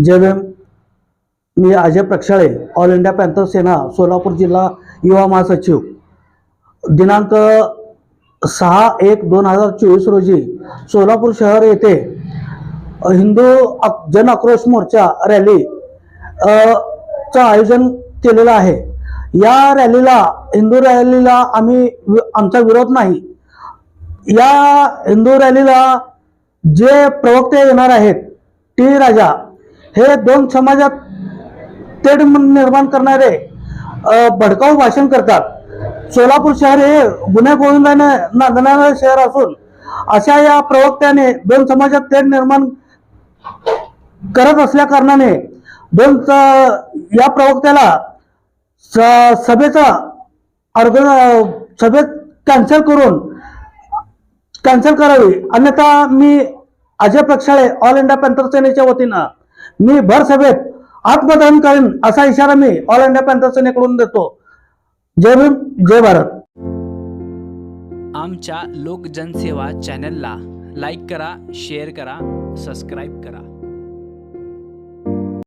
जय भीम. मी Ajay Prakshale all India panther Sena Solapur जिल्हा युवा महासचिव. दिनांक सहा एक दोन हजार चोवीस रोजी सोलापूर शहर येथे हिंदू अक- जन आक्रोश मोर्चा रॅली चं आयोजन केलेलं आहे. या रॅलीला हिंदू रॅलीला आम्ही वि- आमचा विरोध नाही. या हिंदू रॅलीला जे प्रवक्ते येणार आहेत टी राजा हे दोन समाजात तेढ निर्माण करणारे भडकाऊ भाषण करतात. सोलापूर शहर हे गुन्हे गोविंदाने नांदणारे शहर असून अशा या प्रवक्त्याने दोन समाजात तेढ निर्माण करत असल्या कारणाने दोन या प्रवक्त्याला स- सभेचा अर्ग सभेत कॅन्सल करून कॅन्सल करावी. अन्यथा मी Ajay Prakshale all India Panther सेनेच्या वतीनं मी भरसभेत आत्मदान आत्मदहन करेन असा इशारा मी ऑल इंडिया पॅन्थर सेनेकडून देतो. जय भीम जय भारत. आमच्या लोकजनसेवा चॅनलला लाईक करा शेअर करा सबस्क्राईब करा.